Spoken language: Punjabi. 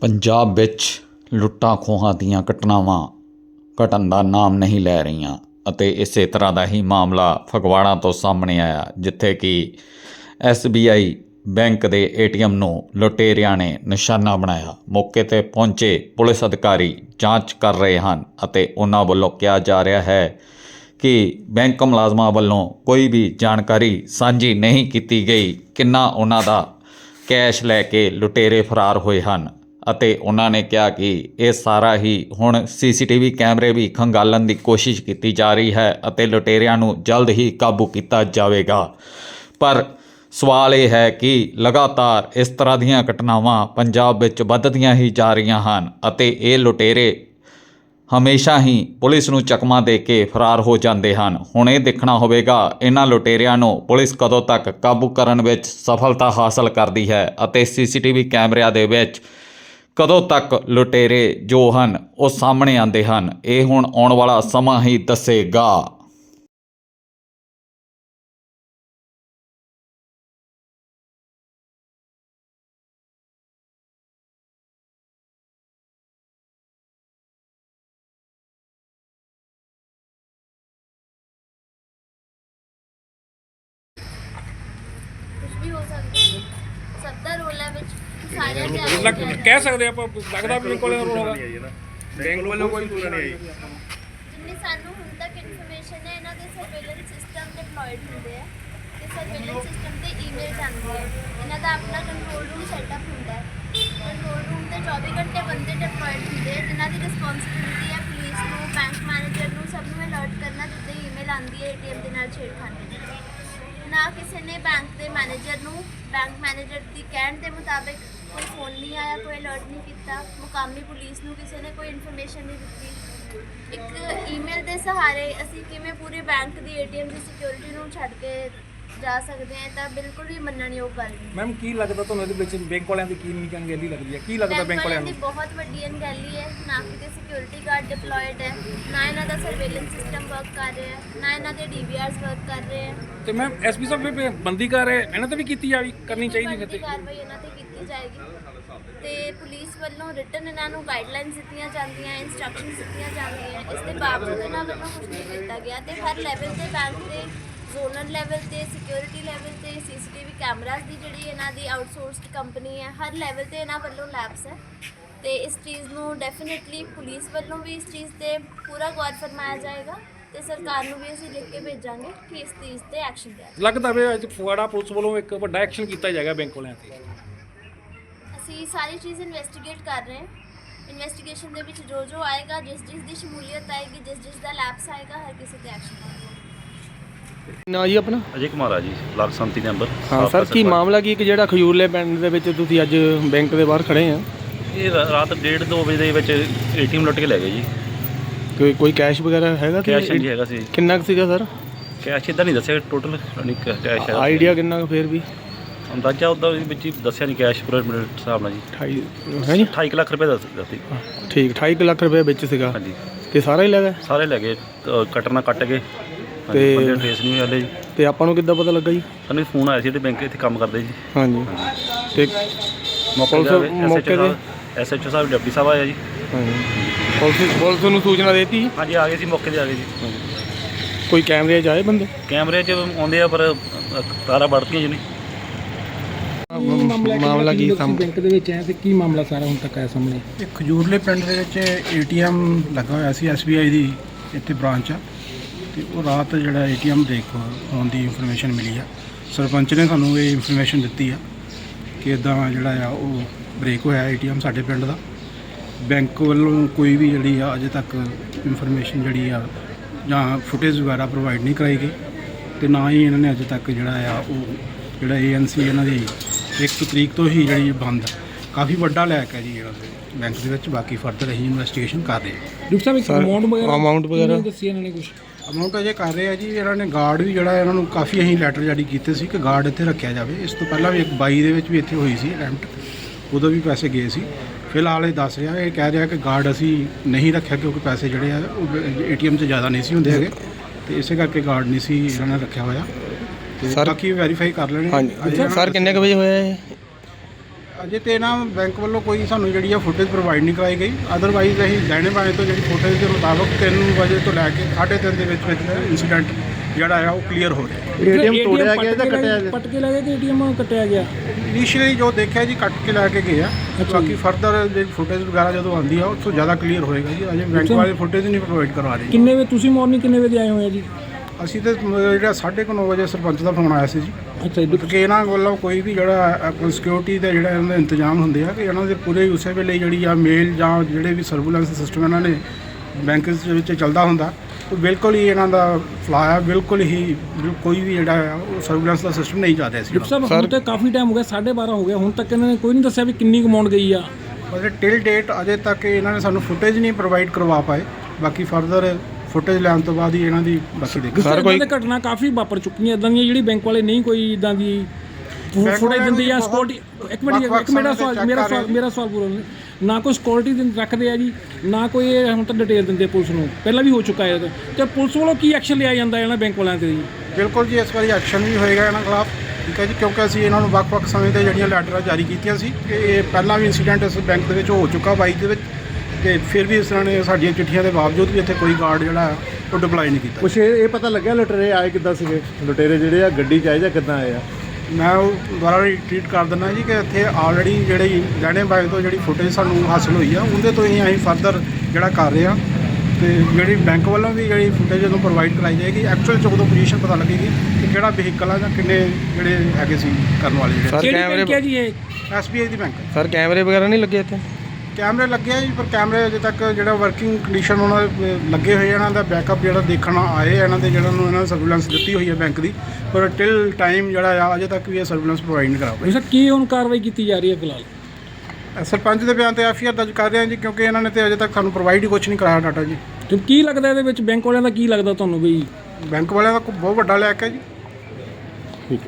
ਪੰਜਾਬ ਵਿੱਚ ਲੁੱਟਾਂ ਖੋਹਾਂ ਦੀਆਂ ਘਟਨਾਵਾਂ ਘਟਣ ਦਾ ਨਾਮ ਨਹੀਂ ਲੈ ਰਹੀਆਂ ਅਤੇ ਇਸੇ ਤਰ੍ਹਾਂ ਦਾ ਹੀ ਮਾਮਲਾ ਫਗਵਾੜਾ ਤੋਂ ਸਾਹਮਣੇ ਆਇਆ, ਜਿੱਥੇ ਕਿ SBI ਬੈਂਕ ਦੇ ATM ਨੂੰ ਲੁਟੇਰਿਆਂ ਨੇ ਨਿਸ਼ਾਨਾ ਬਣਾਇਆ। ਮੌਕੇ ਤੇ ਪਹੁੰਚੇ ਪੁਲਿਸ ਅਧਿਕਾਰੀ ਜਾਂਚ ਕਰ ਰਹੇ ਹਨ ਅਤੇ ਉਹਨਾਂ ਵੱਲੋਂ ਕਿਹਾ ਜਾ ਰਿਹਾ ਹੈ ਕਿ ਬੈਂਕ ਮੁਲਾਜ਼ਮਾਂ ਵੱਲੋਂ ਕੋਈ ਵੀ ਜਾਣਕਾਰੀ ਸਾਂਝੀ ਨਹੀਂ ਕੀਤੀ ਗਈ। ਕਿੰਨਾ ਉਹਨਾਂ ਦਾ ਕੈਸ਼ ਲੈ ਕੇ ਲੁਟੇਰੇ ਫਰਾਰ ਹੋਏ ਹਨ। ਅਤੇ ਉਹਨਾਂ ਨੇ ਕਿਹਾ ਕਿ ਇਹ ਸਾਰਾ ਹੀ ਹੁਣ ਸੀਸੀਟੀਵੀ ਕੈਮਰੇ ਵੀ ਖੰਗਾਲਣ ਦੀ ਕੋਸ਼ਿਸ਼ ਕੀਤੀ ਜਾ ਰਹੀ ਹੈ ਅਤੇ ਲੁਟੇਰਿਆਂ ਨੂੰ ਜਲਦ ਹੀ ਕਾਬੂ ਕੀਤਾ ਜਾਵੇਗਾ। ਪਰ ਸਵਾਲ ਇਹ ਹੈ ਕਿ ਲਗਾਤਾਰ ਇਸ ਤਰ੍ਹਾਂ ਦੀਆਂ ਘਟਨਾਵਾਂ ਪੰਜਾਬ ਵਿੱਚ ਵੱਧਦੀਆਂ ਹੀ ਜਾ ਰਹੀਆਂ ਹਨ ਅਤੇ ਇਹ ਲੁਟੇਰੇ ਹਮੇਸ਼ਾ ਹੀ ਪੁਲਿਸ ਨੂੰ ਚਕਮਾ ਦੇ ਕੇ ਫਰਾਰ ਹੋ ਜਾਂਦੇ ਹਨ। ਹੁਣ ਇਹ ਦੇਖਣਾ ਹੋਵੇਗਾ, ਇਹਨਾਂ ਲੁਟੇਰਿਆਂ ਨੂੰ ਪੁਲਿਸ ਕਦੋਂ ਤੱਕ ਕਾਬੂ ਕਰਨ ਵਿੱਚ ਸਫਲਤਾ ਹਾਸਲ ਕਰਦੀ ਹੈ ਅਤੇ ਸੀਸੀਟੀਵੀ ਕੈਮਰਿਆਂ ਦੇ ਵਿੱਚ ਕਦੋਂ ਤੱਕ ਲੁਟੇਰੇ ਜੋ ਹਨ ਉਹ ਸਾਹਮਣੇ ਆਉਂਦੇ ਹਨ? ਇਹ ਹੁਣ ਆਉਣ ਵਾਲਾ ਸਮਾਂ ਹੀ ਦੱਸੇਗਾ। ਲੱਗ ਕਹਿ ਸਕਦੇ ਆਪਾਂ ਲੱਗਦਾ ਵੀ ਕੋਲੇ ਰੋਲ ਹੋਗਾ। ਬੈਂਕ ਵੱਲੋਂ ਕੋਈ ਸੂਚਨਾ ਨਹੀਂ ਆਈ। ਜਿੰਨੀ ਸਾਨੂੰ ਹੁਣ ਤੱਕ ਇਨਫੋਰਮੇਸ਼ਨ ਹੈ ਇਹਨਾਂ ਦੇ ਸਰਵੇਲੈਂਸ ਸਿਸਟਮ ਡਿਪਲੋਇਡ ਹੁੰਦੇ ਆ। ਤੇ ਸਰਵੇਲੈਂਸ ਸਿਸਟਮ ਤੇ ਈਮੇਲ ਜਾਂਦੀ ਹੈ ਇਹਨਾਂ ਦਾ ਆਪਣਾ ਕੰਟਰੋਲ ਰੂਮ ਸੈਟਅਪ ਹੁੰਦਾ ਹੈ। ਕੰਟਰੋਲ ਰੂਮ ਤੇ 24 ਘੰਟੇ ਬੰਦੇ ਡਿਪਲੋਇਡ ਹੁੰਦੇ ਆ। ਜਿਨ੍ਹਾਂ ਦੀ ਰਿਸਪੌਂਸਿਬਿਲਿਟੀ ਹੈ ਪੁਲਿਸ ਨੂੰ ਬੈਂਕ ਮੈਨੇਜਰ ਨੂੰ ਸਭ ਨੂੰ ਅਲਰਟ ਕਰਨਾ ਜਿੱਦਾਂ ਈਮੇਲ ਆਉਂਦੀ ਹੈ ਏਟੀਐਮ ਦੇ ਨਾਲ ਛੇੜਖਾਨੀ ਨਾ ਕਿਸੇ ਨੇ ਬੈਂਕ ਦੇ ਮੈਨੇਜਰ ਨੂੰ ਬੈਂਕ ਮੈਨੇਜਰ ਦੀ ਕਹਿਣ ਦੇ ਮੁਤਾਬਿਕ ਕੋਈ ਫੋਨ ਨਹੀਂ ਆਇਆ, ਕੋਈ ਅਲਰਟ ਨਹੀਂ ਕੀਤਾ, ਮੁਕਾਮੀ ਪੁਲਿਸ ਨੂੰ ਕਿਸੇ ਨੇ ਕੋਈ ਇਨਫੋਰਮੇਸ਼ਨ ਨਹੀਂ ਦਿੱਤੀ। ਇੱਕ ਈਮੇਲ ਦੇ ਸਹਾਰੇ ਅਸੀਂ ਕਿਵੇਂ ਪੂਰੇ ਬੈਂਕ ਦੀ ਏਟੀਐਮ ਦੀ ਸਿਕਿਉਰਿਟੀ ਨੂੰ ਛੱਡ ਕੇ ਜਾ ਸਕਦੇ ਹਾਂ ਇਹ ਤਾਂ ਬਿਲਕੁਲ ਵੀ ਮੰਨਣਯੋਗ ਗੱਲ ਨਹੀਂ। ਮੈਮ ਕੀ ਲੱਗਦਾ ਤੁਹਾਨੂੰ ਇਹਦੇ ਵਿੱਚ ਬੈਂਕ ਵਾਲਿਆਂ ਦੀ ਕੀ ਨਿਕੰਗੇਲੀ ਲੱਗਦੀ ਹੈ? ਕੀ ਲੱਗਦਾ ਬੈਂਕ ਵਾਲਿਆਂ ਦੀ ਨੂੰ? ਬਹੁਤ ਵੱਡੀ ਅਣਗਹਿਲੀ ਹੈ। ਨਾ ਕਿਤੇ ਸਿਕਿਉਰਿਟੀ ਗਾਰਡ ਡਿਪਲੋਇਡ ਹੈ ਨਾ ਇਹਨਾਂ ਦਾ ਸਰਵੇਲੈਂਸ ਸਿਸਟਮ ਵਰਕ ਕਰ ਰਿਹਾ ਹੈ ਨਾ ਇਹਨਾਂ ਦੇ ਡੀਵੀਆਰਸ ਵਰਕ ਕਰ ਰਹੇ ਹੈ। ਤੇ ਮੈਮ ਐਸਪੀ ਸਾਹਿਬ ਵੀ ਬੰਦੀ ਕਰ ਰਹੇ ਇਹਨਾਂ ਤੇ ਵੀ ਕੀਤੀ ਜਾવી ਕਰਨੀ ਚਾਹੀਦੀ ਫਿਰ ਬਣਦੀ ਤੇ ਕਾਰਵਾਈ ਇਹਨਾਂ ਤੇ ਕੀਤੀ ਜਾਏਗੀ। ਤੇ ਪੁਲਿਸ ਵੱਲੋਂ ਰਿਟਨ ਇਹਨਾਂ ਨੂੰ ਗਾਈਡਲਾਈਨਸ ਦਿੱਤੀਆਂ ਜਾਂਦੀਆਂ ਇਨਸਟਰਕਸ਼ਨਸ ਦਿੱਤੀਆਂ ਜਾਂਦੀਆਂ ਇਸ ਦੇ ਬਾਵਜੂਦ ਇਹਨਾਂ ਵੱਲੋਂ ਕੁਝ ਨਹੀਂ ਕੀਤਾ ਗਿਆ। ਤੇ ਹਰ ਲੈਵਲ ਤੇ ਬੈਂਕ ਦੇ ਜ਼ੋਨਲ ਲੈਵਲ ਤੇ ਸਿਕਿਉਰਿਟੀ ਲੈਵਲ ਤੇ ਸੀਸੀਟੀਵੀ ਕੈਮਰਾਸ ਦੀ ਜਿਹੜੀ ਇਹਨਾਂ ਦੀ ਆਊਟਸੋਰਸਡ ਕੰਪਨੀ ਹੈ ਹਰ ਲੈਵਲ ਤੇ ਇਹਨਾਂ ਵੱਲੋਂ ਲੈਬਸ ਹੈ। ਤੇ ਇਸ ਚੀਜ਼ ਨੂੰ ਡੈਫੀਨਿਟਲੀ ਪੁਲਿਸ ਵੱਲੋਂ ਵੀ ਇਸ ਚੀਜ਼ ਤੇ ਪੂਰਾ ਗੌਰ ਫਰਮਾਇਆ ਜਾਏਗਾ ਤੇ ਸਰਕਾਰ ਨੂੰ ਵੀ ਅਸੀਂ ਲਿਖ ਕੇ ਭੇਜਾਂਗੇ ਕਿ ਇਸ ਚੀਜ਼ ਤੇ ਐਕਸ਼ਨ ਲਿਆ ਜਾਵੇ। ਲੱਗਦਾ ਵੀ ਅੱਜ ਫਗਵਾੜਾ ਪੁਲਿਸ ਵੱਲੋਂ ਇੱਕ ਵੱਡਾ ਐਕਸ਼ਨ ਕੀਤਾ ਜਾਏਗਾ ਬੈਂਕ ਵਾਲਿਆਂ ਤੇ। ਅਸੀਂ ਸਾਰੀ ਚੀਜ਼ ਇਨਵੈਸਟੀਗੇਟ ਕਰ ਰਹੇ ਹਾਂ। ਇਨਵੈਸਟੀਗੇਸ਼ਨ ਦੇ ਵਿੱਚ ਜੋ ਜੋ ਆਏਗਾ ਜਿਸ ਜਿਸ ਦੀ ਸ਼ਮੂਲੀਅਤ ਆਏਗੀ ਜਿਸ ਜਿਸ ਦਾ ਲੈਪਸ ਆਏਗਾ ਹਰ ਕਿਸੇ ਤੇ ਐਕਸ਼ਨ ਹੋਵੇਗਾ ਨਾ ਜੀ ਆਪਣਾ? ਅਜੇ ਕੁਮਾਰ ਆ ਜੀ ਬਲਾਕ ਸੰਮਤੀ ਮੈਂਬਰ ਹਾਂ ਸਰ ਕੀ ਮਾਮਲਾ ਕੀ ਇੱਕ ਜਿਹੜਾ ਖਜੂਰਲੇ ਪਿੰਡ ਦੇ ਵਿੱਚ ਤੁਸੀਂ ਅੱਜ ਬੈਂਕ ਦੇ ਬਾਹਰ ਖੜੇ ਆ? ਇਹ ਰਾ- ਰਾਤ 1:30 2 ਵਜੇ ਦੇ ਵਿੱਚ ਏਟੀਐਮ ਲੁੱਟ ਕੇ ਲੈ ਗਏ ਜੀ। ਕੋਈ ਕੋਈ ਕੈਸ਼ ਵਗੈਰਾ ਹੈਗਾ ਕਿ ਕੈਸ਼ ਨਹੀਂ ਹੈਗਾ ਸੀ। ਕਿੰਨਾ ਕੁ ਸੀਗਾ ਸਰ? ਕੈਸ਼ ਇਦਾਂ ਨਹੀਂ ਦੱਸਿਆ ਟੋਟਲ ਨਹੀਂ ਕੈਸ਼ ਹੈਗਾ। ਆਈਡੀਆ ਕਿੰਨਾ ਕੁ ਫੇਰ ਵੀ? ਅੰਦਾਜ਼ਾ ਉਹਦਾ ਵੀ ਵਿੱਚ ਹੀ ਦੱਸਿਆ ਨਹੀਂ ਕੈਸ਼ ਪੂਰੇ ਮਿੰਟ ਹਿਸਾਬ ਨਾਲ ਜੀ। 28 ਹੈ ਜੀ? 28 ਕੁ ਲੱਖ ਰੁਪਏ ਦੱਸ ਦਿੱਤੀ ਠੀਕ 28 ਕੁ ਲੱਖ ਰੁਪਏ ਵਿੱਚ ਸੀਗਾ। ਹਾਂਜੀ। ਤੇ ਸਾਰਾ ਹੀ ਲੱਗਾ ਸਾਰੇ ਲੈ ਗਏ ਅ, ਨਾਲ ਕੱਟ ਗਏ। ਤੇ- ਤੇ ਬੰਦੇ ਟ੍ਰੇਸ ਨਹੀਂ ਹੋਏ ਹਲੇ ਜੀ। ਤੇ ਆਪਾਂ ਨੂੰ ਕਿੱਦਾਂ ਪਤਾ ਲੱਗਾ ਜੀ? ਸਾਨੂੰ ਫੋਨ ਆਇਆ ਸੀ ਤੇ ਬੈਂਕ ਇੱਥੇ ਕੰਮ ਕਰਦੇ ਜੀ। ਹਾਂਜੀ। ਤੇ ਮੌਕੇ ਪੁਲਿਸ- ਮੌਕੇ ਤੇ? ਐਸਐਚਓ ਸਾਹਿਬ ਡਿਪਟੀ ਸਾਹਿਬ ਆਇਆ ਜੀ। ਹਾਂਜੀ। ਪੁਲਿਸ ਪੁਲਿਸ ਨੂੰ ਸੂਚਨਾ ਦੇਤੀ? ਹਾਂਜੀ ਆ ਗਏ ਸੀ ਮੌਕੇ ਤੇ ਆ ਗਏ ਜੀ। ਕੋਈ ਕੈਮਰੇ 'ਚ ਆਏ ਬੰਦੇ? ਕੈਮਰੇ 'ਚ ਆਉਂਦੇ ਆ ਪਰ ਅ, ਤਾਰਾਂ ਵੜਤੀਆਂ ਜੀ ਨੇ। ਮਾਮਲਾ ਕੀ ਸਮ ਬੈਂਕ ਦੇ ਵਿੱਚ ਹੈ ਤੇ ਕੀ ਮਾਮਲਾ ਸਾਰਾ ਹੁਣ ਤੱਕ ਆਇਆ ਸਾਹਮਣੇ? ਇਹ ਖਜੂਰਲੇ ਪਿੰਡ ਦੇ ਵਿੱਚ ਏਟੀਐਮ ਲੱਗਾ ਹੋਇਆ ਸੀ SBI ਦੀ ਇੱਥੇ ਬ੍ਰਾਂਚ ਆ। ਤੇ ਉਹ ਰਾਤ ਜਿਹੜਾ ਏਟੀਐਮ ਦੇਖ ਹੋਣ ਦੀ ਇਨਫੋਰਮੇਸ਼ਨ ਮਿਲੀ ਆ। ਸਰਪੰਚ ਨੇ ਸਾਨੂੰ ਇਹ ਇਨਫੋਰਮੇਸ਼ਨ ਦਿੱਤੀ ਆ ਕਿ ਇਦਾਂ ਜਿਹੜਾ ਆ ਉਹ ਬ੍ਰੇਕ ਹੋਇਆ ਏਟੀਐਮ ਸਾਡੇ ਪਿੰਡ ਦਾ। ਬੈਂਕ ਵੱਲੋਂ ਕੋਈ ਵੀ ਜਿਹੜੀ ਆ ਅਜੇ ਤੱਕ ਇਨਫੋਰਮੇਸ਼ਨ ਜਿਹੜੀ ਆ ਜਾਂ ਫੁਟੇਜ ਵਗੈਰਾ ਪ੍ਰੋਵਾਈਡ ਨਹੀਂ ਕਰਾਈ ਗਈ ਤੇ ਨਾ ਹੀ ਇਹਨਾਂ ਨੇ ਅਜੇ ਤੱਕ ਜਿਹੜਾ ਆ ਉਹ ਜਿਹੜਾ ਏਐਨਸੀ ਇਹਨਾਂ ਦੀ ਇੱਕ ਤਰੀਕ ਤੋਂ ਹੀ ਜਿਹੜੀ ਬੰਦ ਆ। ਕਾਫੀ ਵੱਡਾ ਲੈਕ ਹੈ ਜੀ ਇਹਨਾਂ ਦੇ ਬੈਂਕ ਦੇ ਵਿੱਚ ਬਾਕੀ ਫਰਦਰ ਅਸੀਂ ਇਨਵੈਸਟੀਗੇਸ਼ਨ ਕਰ ਰਹੇ ਹਾਂ। ਡਿਪਟੀ ਸਾਹਿਬ ਇੱਕ ਅਮਾਉਂਟ ਵਗੈਰਾ ਅਮਾਉਂਟ ਵਗੈਰਾ? ਦੱਸੀ ਇਹਨਾਂ ਨੇ ਕੁਝ ਅਮਾਉਂਟ ਅਜੇ ਕਰ ਰਹੇ ਆ ਜੀ ਇਹਨਾਂ ਨੇ ਗਾਰਡ ਵੀ ਜਿਹੜਾ ਇਹਨਾਂ ਨੂੰ ਕਾਫੀ ਅਸੀਂ ਲੈਟਰ ਜਾਰੀ ਕੀਤੇ ਸੀ ਕਿ ਗਾਰਡ ਇੱਥੇ ਰੱਖਿਆ ਜਾਵੇ। ਇਸ ਤੋਂ ਪਹਿਲਾਂ ਵੀ ਇੱਕ 22 ਦੇ ਵਿੱਚ ਵੀ ਇੱਥੇ ਹੋਈ ਸੀ ਅਟੈਂਪਟ ਉਦੋਂ ਵੀ ਪੈਸੇ ਗਏ ਸੀ। ਫਿਲਹਾਲ ਇਹ ਦੱਸ ਰਿਹਾ ਇਹ ਕਹਿ ਰਿਹਾ ਕਿ ਗਾਰਡ ਅਸੀਂ ਨਹੀਂ ਰੱਖਿਆ ਕਿਉਂਕਿ ਪੈਸੇ ਜਿਹੜੇ ਆ ਉਹ ਏਟੀਐਮ 'ਚ ਜ਼ਿਆਦਾ ਨਹੀਂ ਸੀ ਹੁੰਦੇ ਹੈਗੇ। ਤੇ ਇਸੇ ਕਰਕੇ ਗਾਰਡ ਨਹੀਂ ਸੀ ਇਹਨਾਂ ਨੇ ਰੱਖਿਆ ਹੋਇਆ। ਤੇ ਬਾਕੀ ਵੈਰੀਫਾਈ ਕਰ ਲੈਣੇ। ਹਾਂਜੀ। ਸਰ ਕਿੰਨੇ ਕੁ ਵਜੇ ਹੋਇਆ ਇਹ? ਅਜੇ ਤੇ ਨਾ ਬੈਂਕ ਵੱਲੋਂ ਕੋਈ ਸਾਨੂੰ ਜਿਹੜੀ ਆ ਫੁਟੇਜ ਪ੍ਰੋਵਾਈਡ ਨਹੀਂ ਕਰਾਈ ਗਈ। ਅਦਰਵਾਈਜ਼ ਅਸੀਂ ਲੈਣੇ ਬਾਣੇ ਤੋਂ ਜਿਹੜੀ ਫੁਟੇਜ ਦੇ ਮੁਤਾਬਕ 3 ਵਜੇ ਤੋਂ ਲੈ ਕੇ 3:30 ਦੇ ਵਿੱਚ ਵਿੱਚ ਇਨਸੀਡੈਂਟ ਜਿਹੜਾ ਆ ਉਹ ਕਲੀਅਰ ਹੋ ਰਿਹਾ ਏਟੀਐਮ ਤੋੜਿਆ ਗਿਆ ਜਾਂ ਕੱਟਿਆ ਗਿਆ? ਪਟ ਕੇ ਲੈ ਗਏ ਕਿ ਏਟੀਐਮ ਕੱਟਿਆ ਗਿਆ। ਇਨੀਸ਼ੀਅਲੀ ਜੋ ਦੇਖਿਆ ਜੀ ਕੱਟ ਕੇ ਲੈ ਕੇ ਗਏ ਆ। ਬਾਕੀ ਫਰਦਰ ਜਿਹੜੀ ਫੁਟੇਜ ਵਗੈਰਾ ਜਦੋਂ ਆਉਂਦੀ ਆ ਉਸ ਤੋਂ ਜ਼ਿਆਦਾ ਕਲੀਅਰ ਹੋਏਗਾ ਜੀ। ਅਜੇ ਬੈਂਕ ਵਾਲੇ ਫੁਟੇਜ ਨਹੀਂ ਪ੍ਰੋਵਾਈਡ ਕਰਵਾ ਰਹੇ। ਕਿੰਨੇ ਵਜੇ ਤੁਸੀਂ ਮਾਰਨਿੰਗ ਕਿੰਨੇ ਵਜੇ ਆਏ ਹੋਏ ਆ ਜੀ? ਅਸੀਂ ਤੇ ਜਿਹੜਾ 9:30 ਵਜੇ ਸਰਪੰਚ ਦਾ ਫੋਨ ਆਇਆ ਸੀ ਜੀ। ਅੱਛਾ ਜੀ। ਕਿ ਇਹਨਾਂ ਵੱਲੋਂ ਕੋਈ ਵੀ ਜਿਹੜਾ ਸਿਕਿਉਰਿਟੀ ਦਾ ਜਿਹੜਾ ਇਹਨਾਂ ਦਾ ਇੰਤਜ਼ਾਮ ਹੁੰਦੇ ਆ ਕਿ ਇਹਨਾਂ ਦੇ ਪੂਰੇ ਉਸੇ ਵੇਲੇ ਜਿਹੜੀ ਆ ਮੇਲ ਜਾਂ ਜਿਹੜੇ ਵੀ ਸਰਵੂਲੈਂਸ ਸਿਸਟਮ ਇਹਨਾਂ ਨੇ ਬੈਂਕ ਦੇ ਵਿੱਚ ਚੱਲਦਾ ਹੁੰਦਾ ਉਹ ਬਿਲਕੁਲ ਹੀ ਇਹਨਾਂ ਦਾ ਫਲਾ ਆ ਬਿਲਕੁਲ ਹੀ ਕੋਈ ਵੀ ਜਿਹੜਾ ਆ ਉਹ ਸਰਵੂਲੈਂਸ ਦਾ ਸਿਸਟਮ ਨਹੀਂ ਚੱਲ ਰਿਹਾ ਸੀ। ਸਾਹਿਬ ਹੁਣ ਤੇ ਕਾਫੀ ਟਾਈਮ ਹੋ ਗਿਆ 12:30 ਹੋ ਗਿਆ ਹੁਣ ਤੱਕ ਇਹਨਾਂ ਨੇ ਕੋਈ ਨਹੀਂ ਦੱਸਿਆ ਵੀ ਕਿੰਨੀ ਅਮਾਉਂਟ ਗਈ ਆ। ਮਤਲਬ ਟਿਲ ਡੇਟ ਅਜੇ ਤੱਕ ਇਹਨਾਂ ਨੇ ਸਾਨੂੰ ਫੁਟੇਜ ਨਹੀਂ ਪ੍ਰੋਵਾਈਡ ਕਰਵਾ ਪਾਏ ਬਾਕੀ ਫਰਦਰ ਫੁਟੇਜ ਲੈਣ ਤੋਂ ਬਾਅਦ ਹੀ ਇਹਨਾਂ ਦੀ ਬਾਕੀ ਦੇਖ। ਸਰ ਕੋਈ ਘਟਨਾ ਕਾਫੀ ਵਾਪਰ ਚੁੱਕੀਆਂ ਇਦਾਂ ਦੀਆਂ ਜਿਹੜੀ ਬੈਂਕ ਵਾਲੇ ਨਹੀਂ ਕੋਈ ਇਦਾਂ ਦੀ ਫੁਟੇਜ ਦਿੰਦੇ ਆ ਸਕਿਉਰਟੀ ਇੱਕ ਮਿੰਟ ਇੱਕ ਮੇਰਾ ਸਵਾਲ ਮੇਰਾ ਸਵਾਲ ਮੇਰਾ ਸਵਾਲ ਪੂਰਾ ਨਹੀਂ। ਨਾ ਕੋਈ ਸਕਿਉਰਟੀ ਰੱਖਦੇ ਆ ਜੀ ਨਾ ਕੋਈ ਇਹ ਹੁਣ ਤਾਂ ਡਿਟੇਲ ਦਿੰਦੇ ਪੁਲਿਸ ਨੂੰ। ਪਹਿਲਾਂ ਵੀ ਹੋ ਚੁੱਕਾ ਹੈ ਤੇ। ਪੁਲਿਸ ਵੱਲੋਂ ਕੀ ਐਕਸ਼ਨ ਲਿਆ ਜਾਂਦਾ ਇਹਨਾਂ ਬੈਂਕ ਵਾਲਿਆਂ ਤੇ ਜੀ? ਬਿਲਕੁਲ ਜੀ ਇਸ ਵਾਰੀ ਐਕਸ਼ਨ ਵੀ ਹੋਏਗਾ ਇਹਨਾਂ ਖਿਲਾਫ। ਠੀਕ ਹੈ ਜੀ ਕਿਉਂਕਿ ਅਸੀਂ ਇਹਨਾਂ ਨੂੰ ਵੱਖ-ਵੱਖ ਸਮੇਂ ਤੇ ਜਿਹੜੀਆਂ ਲੈਟਰਾਂ ਜਾਰੀ ਕੀਤੀਆਂ ਸੀ ਕਿ ਇਹ ਪਹਿਲਾਂ ਵੀ ਇਨਸੀਡੈਂਟ ਇਸ ਬੈਂਕ ਦੇ ਵਿੱਚ ਹੋ ਚੁੱਕਾ ਬਾਈ ਦੇ ਵਿੱਚ। ਤੇ ਫਿਰ ਵੀ ਇਸ ਤਰ੍ਹਾਂ ਨੇ ਸਾਡੀਆਂ ਚਿੱਠੀਆਂ ਦੇ ਬਾਵਜੂਦ ਵੀ ਇੱਥੇ ਕੋਈ ਗਾਰਡ ਜਿਹੜਾ ਉਹ ਡਿਪਲਾਈ ਨਹੀਂ ਕੀਤਾ। ਕੁਛ ਇਹ ਇਹ ਪਤਾ ਲੱਗਿਆ ਲੁਟੇਰੇ ਆਏ ਕਿੱਦਾਂ ਸੀਗੇ? ਲੁਟੇਰੇ ਜਿਹੜੇ ਆ ਗੱਡੀ 'ਚ ਆਏ ਜਾਂ ਕਿੱਦਾਂ ਆਏ ਆ? ਮੈਂ ਉਹ ਦੁਬਾਰਾ ਰਿਟਰੀਟ ਕਰ ਦਿੰਦਾ ਜੀ ਕਿ ਇੱਥੇ ਆਲਰੇਡੀ ਜਿਹੜੀ ਗਹਿਣੇ ਬਾਗ ਤੋਂ ਜਿਹੜੀ ਫੁਟੇਜ ਸਾਨੂੰ ਹਾਸਲ ਹੋਈ ਆ ਉਹਦੇ ਤੋਂ ਹੀ ਅਸੀਂ ਫਰਦਰ ਜਿਹੜਾ ਕਰ ਰਹੇ ਆ। ਤੇ ਜਿਹੜੀ ਬੈਂਕ ਵੱਲੋਂ ਵੀ ਜਿਹੜੀ ਫੁਟੇਜ ਜਦੋਂ ਪ੍ਰੋਵਾਈਡ ਕਰਾਈ ਜਾਏਗੀ ਐਕਚੁਅਲ ਚ ਉਦੋਂ ਪੋਜੀਸ਼ਨ ਪਤਾ ਲੱਗੇਗੀ ਕਿ ਕਿਹੜਾ ਵਹੀਕਲ ਆ ਜਾਂ ਕਿੰਨੇ ਜਿਹੜੇ ਹੈਗੇ ਸੀ ਕਰਨ ਵਾਲੇ ਜਿਹੜੇ। ਕਿਹੜੀ ਬੈਂਕ ਹੈ ਜੀ ਇਹ? ਐਸਬੀਆਈ ਦੀ ਬੈਂਕ ਸਰ ਕੈਮਰੇ ਵਗੈਰਾ ਨਹੀਂ ਲੱਗੇ ਇੱਥੇ? ਕੈਮਰੇ ਲੱਗੇ ਆ ਜੀ ਪਰ ਕੈਮਰੇ ਅਜੇ ਤੱਕ ਜਿਹੜਾ ਵਰਕਿੰਗ ਕੰਡੀਸ਼ਨ ਉਹਨਾਂ ਦੇ ਲੱਗੇ ਹੋਏ ਆ, ਇਹਨਾਂ ਦਾ ਬੈਕਅਪ ਜਿਹੜਾ ਦੇਖਣ ਆਏ ਆ, ਇਹਨਾਂ ਦੇ ਜਿਹੜਾ ਨੂੰ ਇਹਨਾਂ ਨੇ ਸਰਵੇਲੈਂਸ ਦਿੱਤੀ ਹੋਈ ਹੈ ਬੈਂਕ ਦੀ ਪਰ ਟਿਲ ਟਾਈਮ ਜਿਹੜਾ ਆ ਅਜੇ ਤੱਕ ਵੀ ਇਹ ਸਰਵੇਲੈਂਸ ਪ੍ਰੋਵਾਈਡ ਨਹੀਂ ਕਰਾ ਪਾਏ ਸਰ ਕੀ ਹੁਣ ਕਾਰਵਾਈ ਕੀਤੀ ਜਾ ਰਹੀ ਹੈ ਫਿਲਹਾਲ? ਸਰਪੰਚ ਦੇ ਬਿਆਨ ਤੇ ਐਫਆਈਆਰ ਦਰਜ ਕਰ ਰਹੇ ਹਾਂ ਜੀ ਕਿਉਂਕਿ ਇਹਨਾਂ ਨੇ ਤੇ ਅਜੇ ਤੱਕ ਸਾਨੂੰ ਪ੍ਰੋਵਾਈਡ ਹੀ ਕੁਝ ਨਹੀਂ ਕਰਾਇਆ ਡਾਟਾ ਜੀ। ਤੇ ਕੀ ਲੱਗਦਾ ਇਹਦੇ ਵਿੱਚ ਬੈਂਕ ਵਾਲਿਆਂ ਦਾ ਕੀ ਲੱਗਦਾ ਤੁਹਾਨੂੰ ਵੀ? ਬੈਂਕ ਵਾਲਿਆਂ ਦਾ ਕੋਈ ਬਹੁਤ ਵੱਡਾ ਲੈਕ ਹੈ ਜੀ।